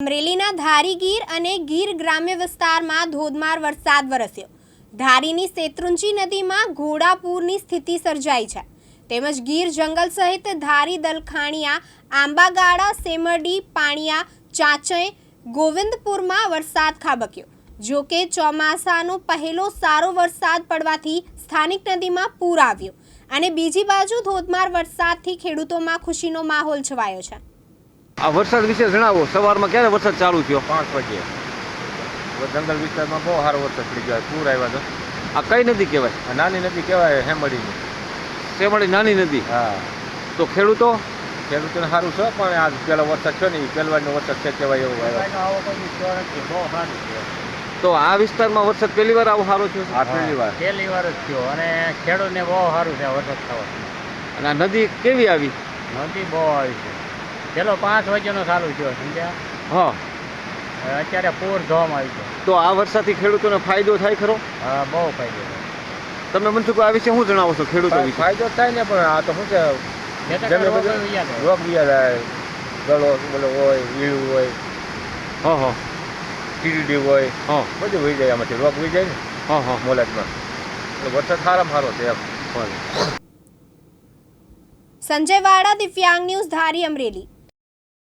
અમરેલીના ધારી ગીર અને ગીર ગ્રામ્ય વિસ્તારમાં ધોધમાર વરસાદ વરસ્યો. ધારીની શેત્રુંજી નદીમાં ઘોડાપૂરની સ્થિતિ સર્જાઈ છે. તેમજ ગીર જંગલ સહિત ધારી, દલખાણિયા, આંબાગાડા, સેમરડી, પાણીયા ચાંચય ગોવિંદપુરમાં વરસાદ ખાબક્યો. જો કે ચોમાસાનો પહેલો સારો વરસાદ પડવાથી સ્થાનિક નદીમાં પૂર આવ્યું અને બીજી બાજુ ધોધમાર વરસાદથી ખેડૂતોમાં ખુશીનો માહોલ છવાયો છે. આ વરસાદ વિશે જણાવો. સવારમાં ક્યારે વરસાદ ચાલુ થયો? પાંચ વાગે. જંગલ વિસ્તારમાં બહુ સારો વરસાદ પડી ગયો. પૂર આવ્યા તો. આ કઈ નદી કહેવાય? નાની નદી કહેવાય હેમડીની. સેમળી નાની નદી. હા. તો ખેડૂતો? ખેડૂતોને સારું છે પણ આ પેલો વરસાદ છે ને એ પહેલવારનો વરસાદ છે કહેવાય એવું આવ્યો. તો આ વિસ્તારમાં વરસાદ પહેલી વાર આવો સારો થયો છે? આ પહેલી વાર. પહેલી વાર જ થયો. અને ખેડૂતને બહુ સારું છે વરસાદ થવા અને આ નદી કેવી આવી? નદી બહુ આવી છે. પેલો પાંચ વાગ્યાનો ચાલુ થયો સમજ્યા? હા. અત્યારે પૂર ધોમ આવી છે તો આ વરસાદથી ખેડૂતોને ફાયદો થાય ખરો? હા બહુ ફાયદો. તમે મને આ વિશે શું જણાવો છો ખેડૂતો વિશે? ફાયદો થાય ને પણ આ તો શું છે રોગ બીજા થાય ગળો બોલો હોય ઈળું હોય હા હા. ટીડી હોય હા. બધું વહી જાય આમાંથી રોગ વહી જાય ને હા હા. મોલાજમાં. એટલે વરસાદ સારામાં સારો છે એમ. સંજય વાડા દિવ્યાંગ ન્યૂઝ ધારી અમરેલી.